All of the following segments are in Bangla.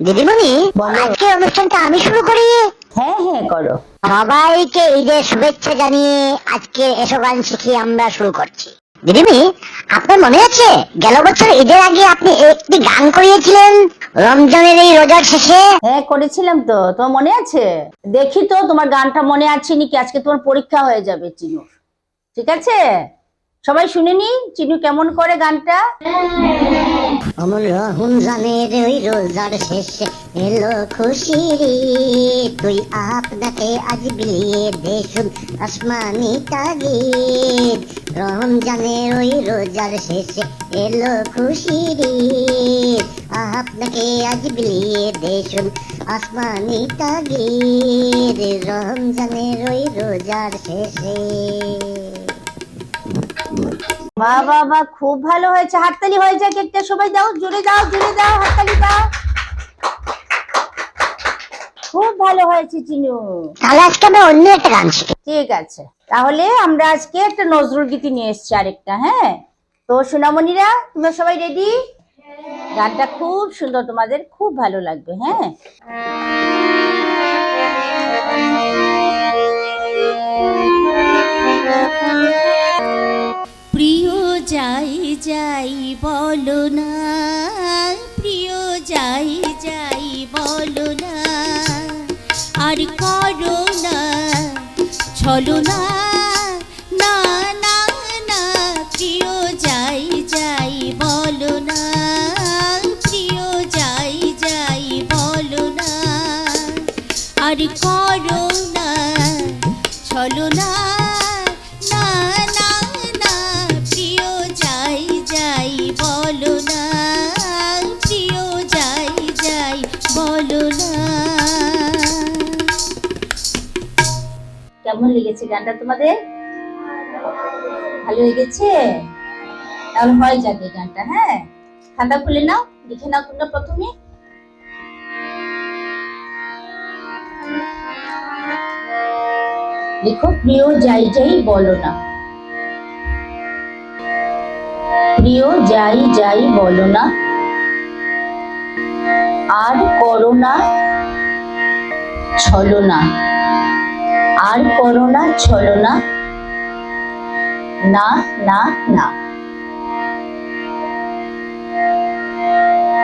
দিদিমণি। আজকে অনুষ্ঠানটা আমি শুরু করি? হ্যাঁ হ্যাঁ করো। সবাইকে ঈদের শুভেচ্ছা জানিয়ে আজকে এসব গান শিখি আমরা শুরু করছি। দিদিমণি আপনার মনে আছে গেল বছর ঈদের আগে আপনি একটি গান করিয়েছিলেন? রমজানের এই রোজার শেষে? হ্যাঁ করেছিলাম তো। তোমার মনে আছে? দেখি তো তোমার গানটা মনে আছে নাকি? আজকে তোমার পরীক্ষা হয়ে যাবে চিনু। ঠিক আছে? সবাই শুনে নি? চিনু কেমন করে গানটা? অমর রমজানের ওই রোজার শেষে এলো খুশির। তুই আপনাকে আজ বিলিয়ে দেশুন আসমানি তাগিদ রমজানের ওই রোজার শেষে এলো খুশির। আপনাকে আজ বিলিয়ে দেশুন আসমানি তাগিদ রমজানের ওই রোজার শেষে মা বাবা খুব ভালো হয়েছে। হাততালি হয়ে যায় কেকটা সবাই দাও জুড়ে দাও জুড়ে দাও হাততালি দাও। খুব ভালো হয়েছে চিনু। তাহলে আজকে আমি অন্য একটা গান শিখি। ঠিক আছে। তাহলে আমরা আজকে একটা নজরুল গীতি নিয়ে এসেছি আরেকটা হ্যাঁ? তো সোনামণিরা তোমরা সবাই রেডি গানটা খুব সুন্দর তোমাদের খুব ভালো লাগবে হ্যাঁ? লেগেছে গানটা তোমাদের? ভালো লেগেছে? তাহলে হয় এই গানটা হ্যাঁ? খাতা খুলে নাও লিখে নাও তোমরা প্রথমে। লিখো প্রিয়, যাই যাই বলো না। প্রিয়, যাই যাই বলো না। আর করো না, ছলো না। আর করো না ছলো না। না না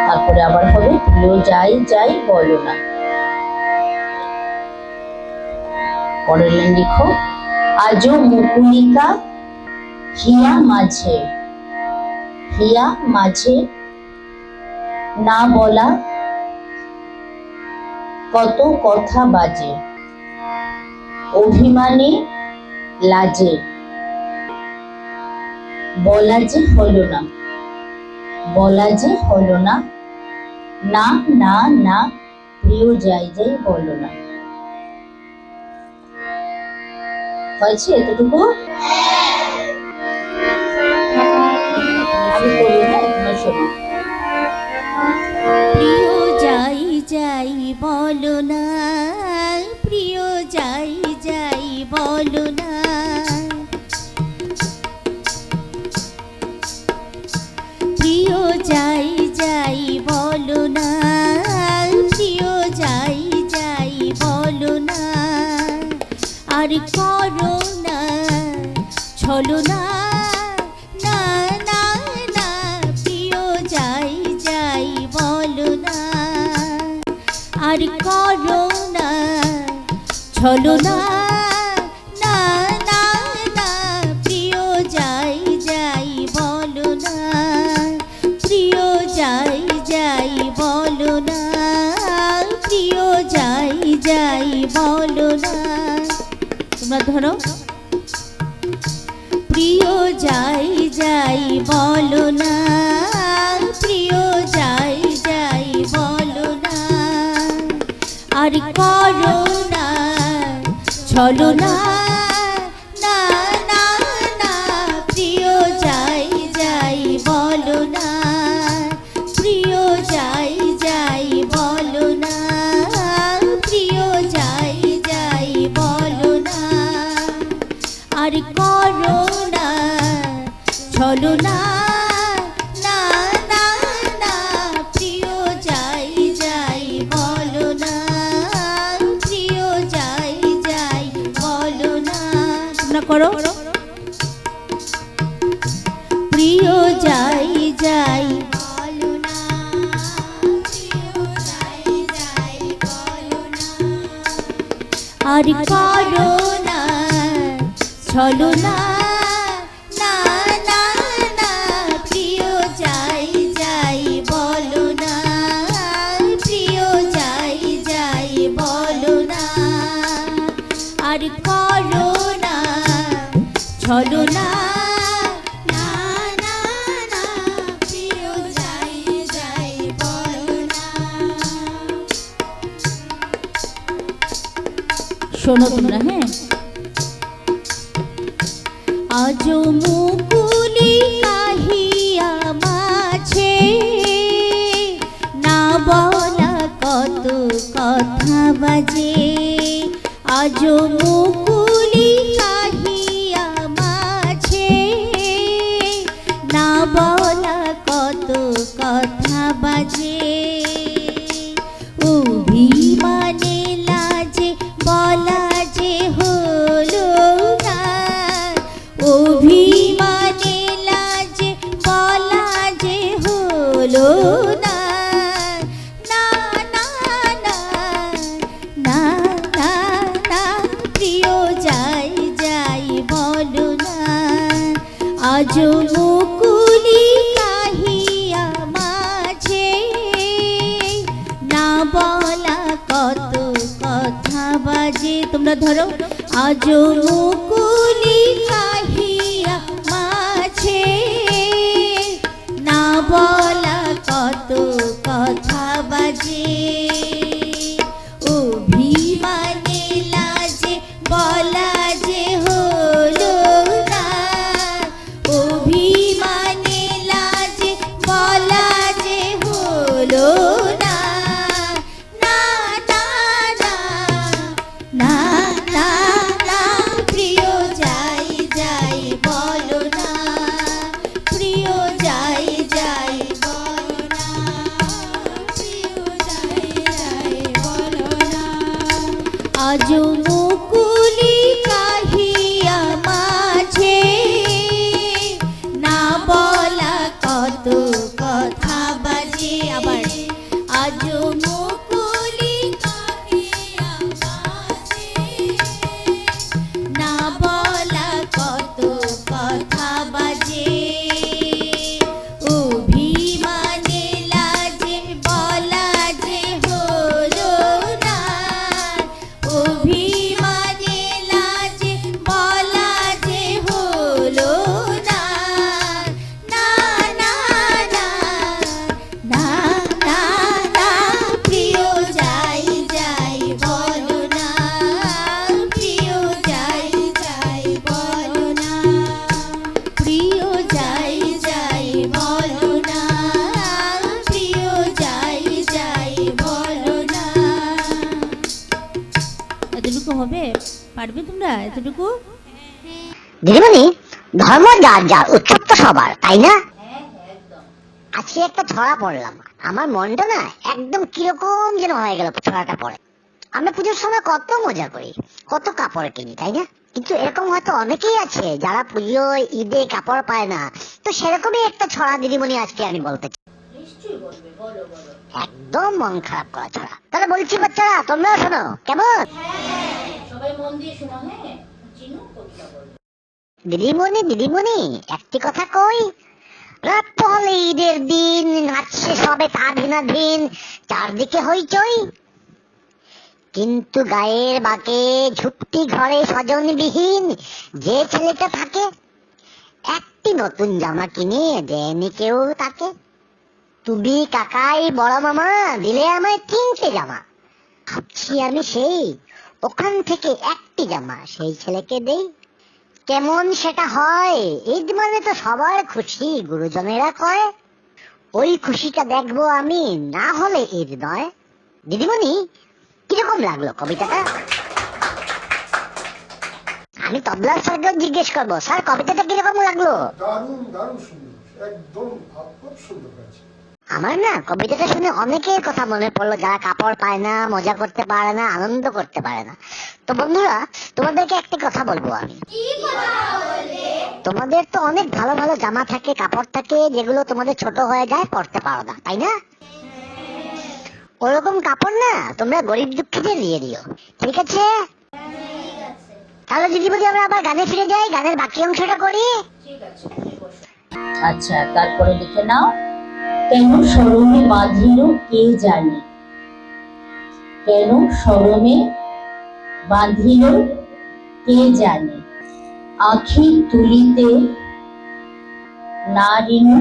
তারপরে আবার হবে প্রিয় যাই যাই, বলো না। পরের লাইন লিখো। আজও মুকুলিকা হিয়া মাঝে হিয়া মাঝে না বলা কত কথা বাজে। অভিমানে লাজে। বলা যে হলো না, বলা যে হলো না না না না, প্রিয় যাই যাই বলো না। হয়েছে এতটুকু? শোনো। প্রিয় যাই যাই বলো না করো না ছলো না না না না প্রিয়, যাই যাই, বলো না। আর করো না ছলো না ধরো। প্রিয় যাই যাই বলো না, প্রিয় যাই যাই বলো না, আর করো না, চলো না চলো না করো। প্রিয় যাই যাই আর করো না। চলো না। শোনো তোমরা হ্যাঁ? আজ মুকুলি কাহিয়া মাছে না বলা কত কথা বাজে। আজ মুকুলি আজ মুকুলি কাহিয়া কত কথা বাজে। তোমরা ধরো আজ মুকুলি কাহিয়া মাঝে। না বলা দিদিমণি ধর্ম যার যার উৎসব তো সবার তাই না? আজকে একটা ছড়া পড়লাম। আমার মনটা না একদম কীরকম যেন হয়ে গেল ছড়াটা পড়ে। আমরা পুজোর সময় কত মজা করি কত কাপড় কিনি তাই না? কিন্তু এরকম হয়তো অনেকেই আছে যারা পুজোয় ঈদে কাপড় পায় না। তো সেরকমই একটা ছড়া দিদিমণি আজকে আমি বলতে চাই। একদম মন খারাপ করা ছড়া। তাহলে বলছি বাচ্চারা তোমরাও শোনো কেমন? সবাই মন দিয়ে শোনো হ্যাঁ। দিদিমণি দিদিমণি, একটি কথা কই? ঈদের দিন নাচছে সবে চারদিকে হইচই। কিন্তু গায়ের বাকে ঝুপটি ঘরে স্বজনবিহীন যে ছেলেটা থাকে, একটি নতুন জামা কিনে দেয়নি কেউ তাকে। তুমি কাকাই, বড় মামা, দিলে আমায় তিনটে জামা। ভাবছি আমি সেই, ওখান থেকে একটি জামা সেই ছেলেকে দেই। কেমন সেটা হয়? ঈদ মানে তো সবার খুশি গুরুজনেরা কয়। ওই খুশিটা দেখব আমি না হলে ঈদ নয়। দিদিমণি কীরকম লাগল কবিতাটা? আমি তবলা স্যারকেও জিজ্ঞেস করব স্যার কবিতাটা কীরকম লাগল? আমার না কবিতাটা শুনে অনেকের কথা মনে পড়ল যারা কাপড় পায় না মজা করতে পারে না আনন্দ করতে পারে না। তো বন্ধুরা তোমাদেরকে একটা কথা বলব আমি। তোমাদের তো অনেক ভালো ভালো জামা থাকে কাপড় থাকে যেগুলো তোমাদের ছোট হয়ে যায় পরতে পারো না তাই না? ওরকম কাপড় না তোমরা গরিব দুঃখীদের দিয়ে দিও। ঠিক আছে? তাহলে যদি বলি আমরা আবার গানে ফিরে যাই গানের বাকি অংশটা করি। আচ্ছা তারপরে লিখে নাও। কেন সরমে বাঁধিল কে জানে? কেন সরমে বাঁধিল, কে জানে? আখি তুলিতে নারিনু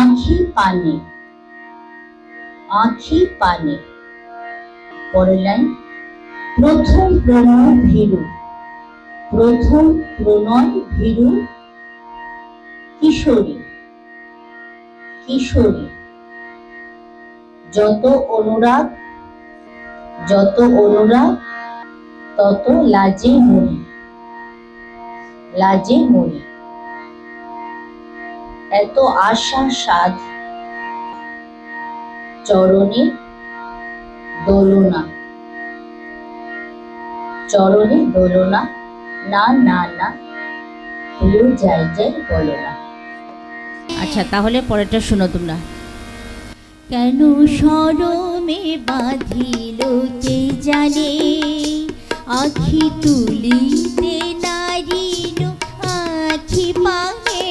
আখি পানে আখি পানে। পরের প্রথম প্রণয় ভীরু, প্রথম প্রণয় ভীরু কিশোরী কিশোরী। যত অনুরাগ যত অনুরাগ তত লাজে মরি। লাজে মরি। এত আশা সাধ। চরণে দোলনা। চরণে দোলনা না না না প্রিয় যাই যাই বলো না। আচ্ছা তাহলে পরেরটা শোনো তোমরা। কেন সরমে বাঁধিল কে জানে? আখি তুলিতে নারিল আখি পানে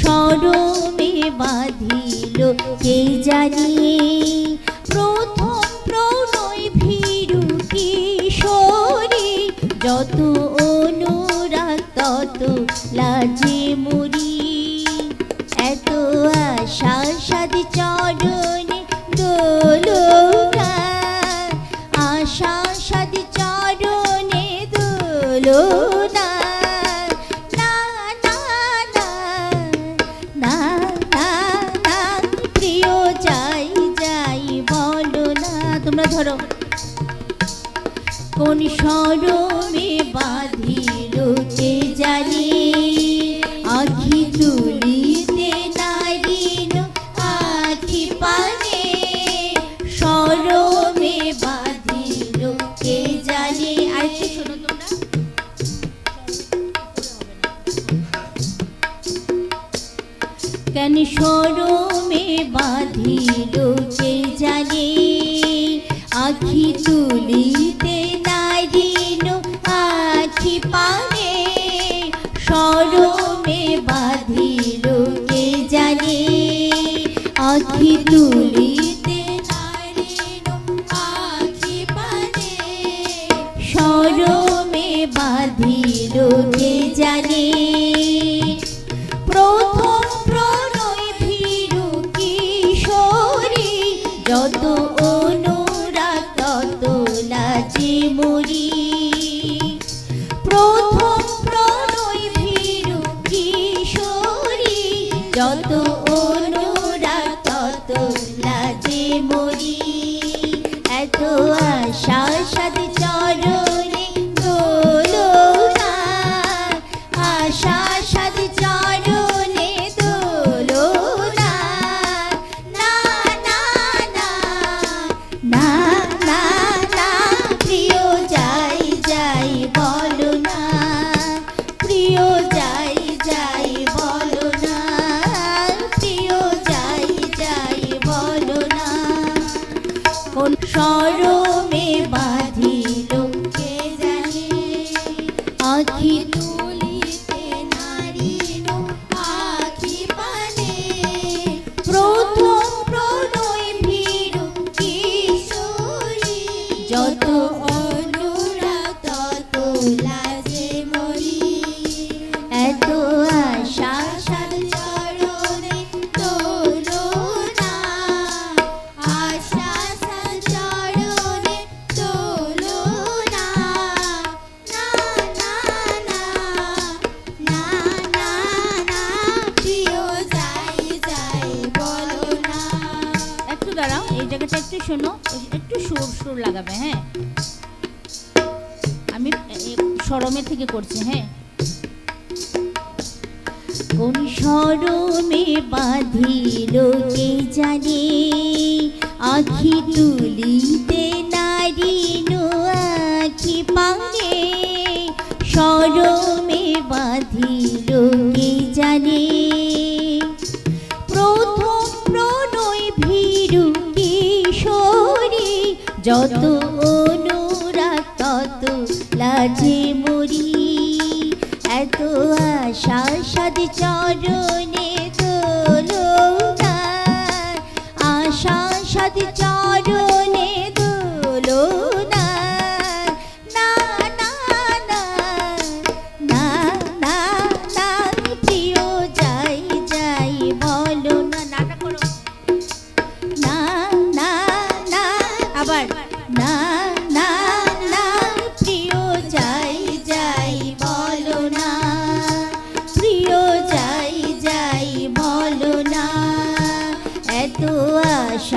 সরমে বাঁধিল কে জানে? প্রথম প্রণয় ভীরু কিশোরী, যত অনুরাগ তত লাজে মরি এত আশা সাদ চরণে শোনো তোমরা। কেন সরমে বাঁধিল? যত অনুরাগ আছে, শোনো, একটু সুর সুর লাগাবে হ্যাঁ? আমি সরমে থেকে করছি হ্যাঁ? কোন সরমে বাঁধিল কে জানে? আখি তুলিতে নারী নো আখি পাঙে সরমে বাঁধিল কে জানে? যত অনুরাগ তত লাজে মরি এত আশা সাদ চরণে 小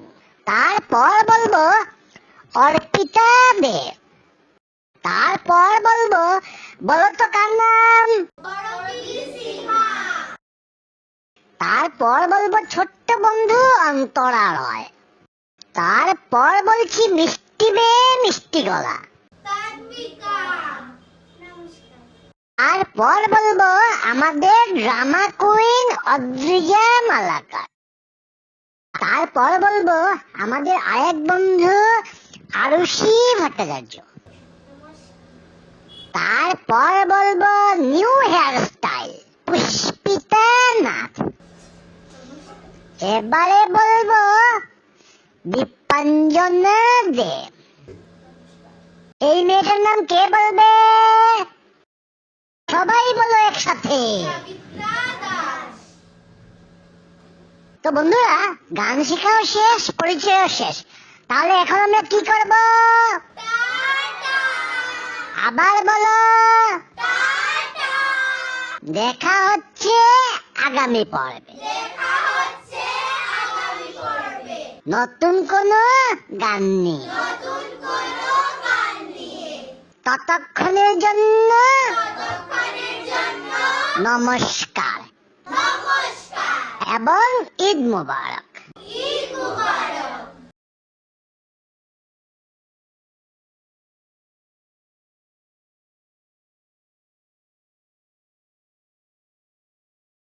তারপর বলব অর্পিতা দে। তারপর বলব বলো তো কার নাম? তারপর বলব ছোট্ট বন্ধু অন্তরালয়। তারপর বলছি মিষ্টি বে মিষ্টি গলা। তারপর বলব আমাদের ড্রামা কুইন অদ্রিজা মালাকার। তারপর বলব, আমাদের আরেক বন্ধু আরুষি ভট্টাচার্য। তারপর বলব, new hairstyle Pushpita Nath. এবারে বলব, দীপাঞ্জনা দেব এই মেয়েটার নাম কে বলবে? সবাই বলো একসাথে। তো বন্ধুরা, গান শেখাও শেষ, পরিচয়ও শেষ। তাহলে এখন আমরা কি করব? আবার বলো। দেখা হচ্ছে আগামী পর্বে। নতুন কোন গান নিয়ে। ততক্ষণের জন্য নমস্কার। এবং ঈদ মুবারক। ঈদ মুবারক।